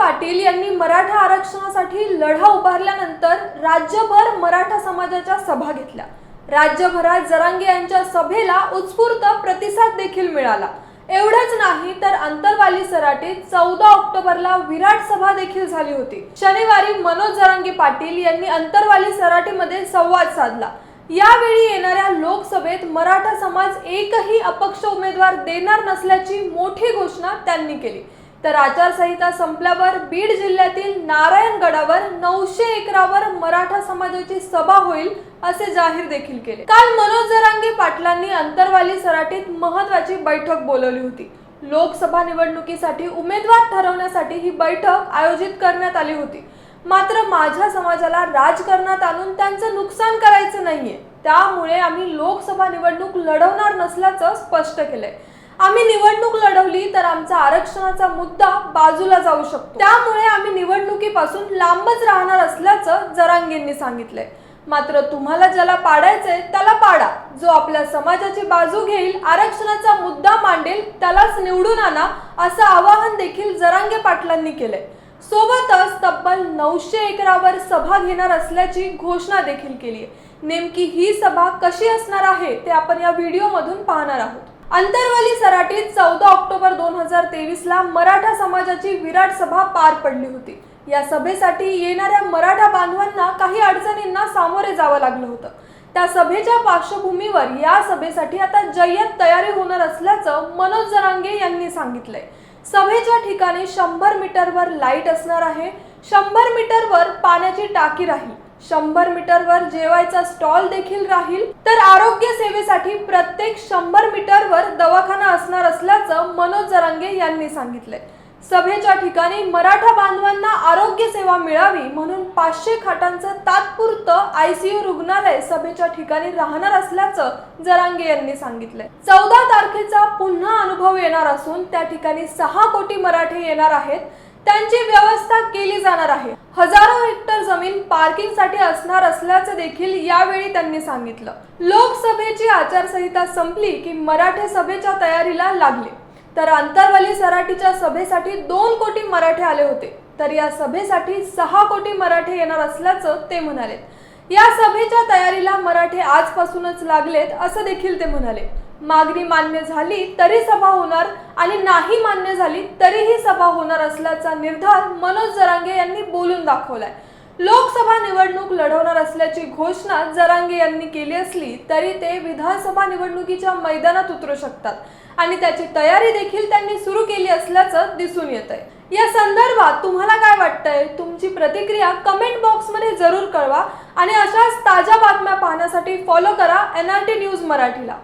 पाटील यांनी मराठा आरक्षणासाठी लढा उभारल्यानंतर राज्यभर मराठा समाजाच्या सभा घेतल्या. राज्यभरात जरांगे यांच्या सभेला उत्स्फूर्त प्रतिसाद देखील मिळाला. एवढंच नाही तर अंतरवाली सराटीत चौदा ऑक्टोबरला विराट सभा देखील झाली होती. शनिवारी मनोज जरांगे पाटील यांनी अंतरवाली सराटीमध्ये संवाद साधला. यावेळी येणाऱ्या लोकसभेत मराठा समाज एकही अपक्ष उमेदवार देणार नसल्याची मोठी घोषणा त्यांनी केली. तर आचारसंहिता संपल्यावर बीड जिल्ह्यातील नारायणगडावर नऊशे एकरावर मराठा समाजाची सभा होईल असे जाहीर देखील केले. काल मनोज जरांगे पाटलांनी अंतरवाली सराटीत महत्वाची बैठक बोलवली होती. लोकसभा निवडणुकीसाठी उमेदवार ठरवण्यासाठी ही बैठक आयोजित करण्यात आली होती. मात्र माझ्या समाजाला राजकारणात आणून त्यांचं नुकसान करायचं नाहीये. त्यामुळे आम्ही लोकसभा निवडणूक लढवणार नसल्याचं स्पष्ट केलंय. आम्ही निवडणूक लढवली तर आमचा आरक्षणाचा मुद्दा बाजूला जाऊ शकतो. त्यामुळे आम्ही निवडणुकीपासून लांबच राहणार असल्याचं जरांगेंनी सांगितलंय. मात्र तुम्हाला ज्याला पाडायचंय त्याला पाडा. जो आपल्या समाजाची बाजू घेईल आरक्षणाचा मुद्दा मांडेल त्यालाच निवडून आणा असं आवाहन देखील जरांगे पाटलांनी केलंय. सोबतच तब्बल नऊशे एकरावर सभा घेणार असल्याची घोषणा देखील केली आहे नेमकी ही सभा कशी असणार आहे ते आपण या व्हिडिओमधून पाहणार आहोत. अंतरवाली सराटीत चौदा ऑक्टोबर दोन हजार तेवीसला मराठा समाजाची विराट सभा पार पडली होती. या सभेसाठी येणाऱ्या मराठा बांधवांना काही अडचणींना सामोरे जावं लागलं होतं. त्या सभेच्या पार्श्वभूमीवर या सभेसाठी आता जय्यत तयारी होणार असल्याचं मनोज जरांगे यांनी सांगितलंय. सभेच्या ठिकाणी शंभर मीटरवर लाइट असणार आहे. शंभर मीटरवर पाण्याची टाकी राहील. शंभर मीटरवर जेवायचा स्टॉल देखील राहील तर आरोग्य सेवेसाठी प्रत्येक शंभर मीटरवर दवाखाना असणार असल्याचं मनोज जरांगे यांनी सांगितलंय. सभेच्या ठिकाणी मराठा बांधवांना आरोग्य सेवा मिळावी म्हणून पाचशे खाटांचं तात्पुरतं आयसीयू रुग्णालय सभेच्या ठिकाणी राहणार असल्याचं जरांगे यांनी सांगितलंय. चौदा तारखेचा पुन्हा अनुभव येणार असून त्या ठिकाणी सहा कोटी मराठे येणार आहेत. त्यांची व्यवस्था केली जाणार आहे. हजारो हेक्टर जमीन पार्किंगसाठी असणार असल्याचं देखील यावेळी त्यांनी सांगितलं. लोकसभेची आचारसंहिता संपली की मराठे सभेच्या तयारीला लागले. तर आंतरवाली सराटीच्या सभेसाठी दोन कोटी मराठे आले होते. तर या सभेसाठी सहा कोटी मराठे येणार असल्याचं ते म्हणाले. या सभेच्या तयारीला मराठे आजपासूनच लागलेत असं देखील ते म्हणाले. मागणी मान्य झाली तरी सभा होणार आणि नाही मान्य झाली तरीही सभा होणार असल्याचा निर्धार मनोज जरांगे यांनी बोलून दाखवलाय. लोकसभा निवडणूक लढवणार असल्याची घोषणा जरांगे यांनी केली असली तरी ते विधानसभा निवडणुकीच्या मैदानात उतरू शकतात आणि त्याची तयारी देखील त्यांनी सुरू केली असल्याचं दिसून येत आहे या संदर्भात तुम्हाला काय वाटतंय? तुमची प्रतिक्रिया कमेंट बॉक्समध्ये जरूर कळवा आणि अशाच ताज्या बातम्या पाहण्यासाठी फॉलो करा एन आर टी न्यूज मराठीला.